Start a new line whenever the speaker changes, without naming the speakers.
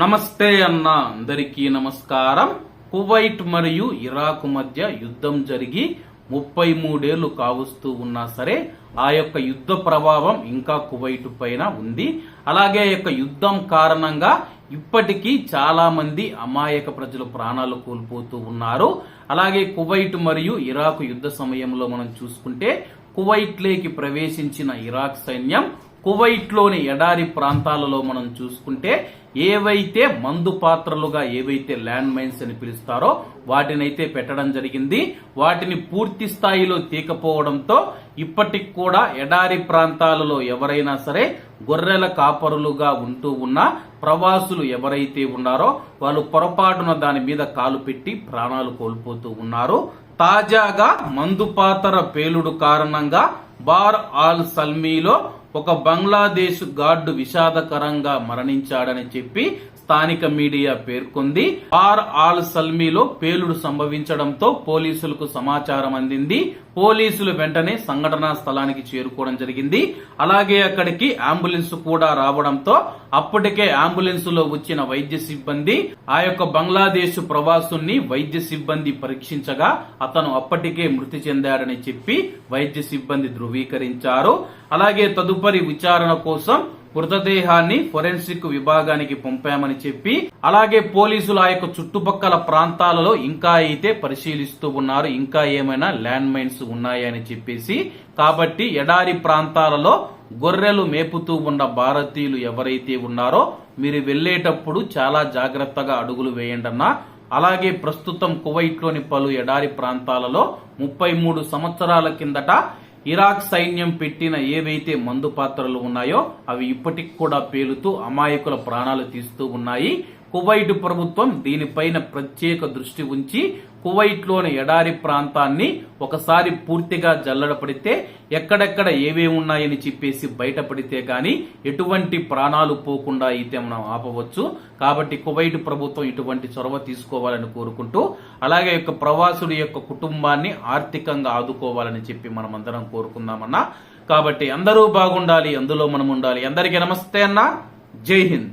నమస్తే అన్న అందరికీ నమస్కారం. కువైట్ మరియు ఇరాక్ మధ్య యుద్ధం జరిగి ముప్పై మూడేళ్ళు కావస్తూ ఉన్నా సరే ఆ యొక్క యుద్ధ ప్రభావం ఇంకా కువైట్ పైన ఉంది. అలాగే ఆ యొక్క యుద్ధం కారణంగా ఇప్పటికీ చాలా మంది అమాయక ప్రజలు ప్రాణాలు కోల్పోతూ ఉన్నారు. అలాగే కువైట్ మరియు ఇరాక్ యుద్ధ సమయంలో మనం చూసుకుంటే కువైట్లోకి ప్రవేశించిన ఇరాక్ సైన్యం కువైట్లోని ఎడారి ప్రాంతాలలో మనం చూసుకుంటే ఏవైతే మందు పాత్రలుగా ఏవైతే ల్యాండ్ మైన్స్ అని పిలుస్తారో వాటినైతే పెట్టడం జరిగింది. వాటిని పూర్తి స్థాయిలో తీకపోవడంతో ఇప్పటికి కూడా ఎడారి ప్రాంతాలలో ఎవరైనా సరే గొర్రెల కాపరులుగా ఉంటూ ఉన్న ప్రవాసులు ఎవరైతే ఉన్నారో వాళ్ళు పొరపాటున దాని మీద కాలు పెట్టి ప్రాణాలు కోల్పోతూ ఉన్నారు. తాజాగా మందుపాతర పేలుడు కారణంగా బార్ ఆల్ సల్మీలో ఒక బంగ్లాదేశ్ గార్డు విషాదకరంగా మరణించాడని చెప్పి స్థానిక మీడియా పేర్కొంది. ఆర్ ఆల్ సల్మీలో పేలుడు సంభవించడంతో పోలీసులకు సమాచారం అందింది. పోలీసులు వెంటనే సంఘటనా స్థలానికి చేరుకోవడం జరిగింది. అలాగే అక్కడికి అంబులెన్స్ కూడా రావడంతో అప్పటికే అంబులెన్స్లో వచ్చిన వైద్య సిబ్బంది ఆ యొక్క బంగ్లాదేశ్ ప్రవాసుని వైద్య సిబ్బంది పరీక్షించగా అతను అప్పటికే మృతి చెందాడని చెప్పి వైద్య సిబ్బంది ధృవీకరించారు. అలాగే తదుపరి విచారణ కోసం మృతదేహాన్ని ఫొరెన్సిక్ విభాగానికి పంపామని చెప్పి అలాగే పోలీసులు ఆ యొక్క చుట్టుపక్కల ప్రాంతాలలో ఇంకా అయితే పరిశీలిస్తూ ఉన్నారు. ఇంకా ఏమైనా ల్యాండ్ మైన్స్ ఉన్నాయని చెప్పేసి. కాబట్టి ఎడారి ప్రాంతాలలో గొర్రెలు మేపుతూ ఉన్న భారతీయులు ఎవరైతే ఉన్నారో మీరు వెళ్ళేటప్పుడు చాలా జాగ్రత్తగా అడుగులు వేయండి అన్నా. అలాగే ప్రస్తుతం కువైట్లోని పలు ఎడారి ప్రాంతాలలో ముప్పై మూడు సంవత్సరాల కిందట ఇరాక్ సైన్యం పెట్టిన ఏవైతే మందు పాత్రలు ఉన్నాయో అవి ఇప్పటికి కూడా పేలుతూ అమాయకుల ప్రాణాలు తీస్తూ ఉన్నాయి. కువైట్ ప్రభుత్వం దీనిపైన ప్రత్యేక దృష్టి ఉంచి కువైట్లోని ఎడారి ప్రాంతాన్ని ఒకసారి పూర్తిగా జల్లడపడితే ఎక్కడెక్కడ ఏవేవి ఉన్నాయని చెప్పేసి బయటపడితే కానీ ఎటువంటి ప్రాణాలు పోకుండా అయితే మనం ఆపవచ్చు. కాబట్టి కువైట్ ప్రభుత్వం ఇటువంటి చొరవ తీసుకోవాలని కోరుకుంటూ అలాగే యొక్క ప్రవాసుడి యొక్క కుటుంబాన్ని ఆర్థికంగా ఆదుకోవాలని చెప్పి మనం అందరం కోరుకుందామన్నా. కాబట్టి అందరూ బాగుండాలి అందులో మనం ఉండాలి అందరికీ నమస్తే అన్న. జై హింద్.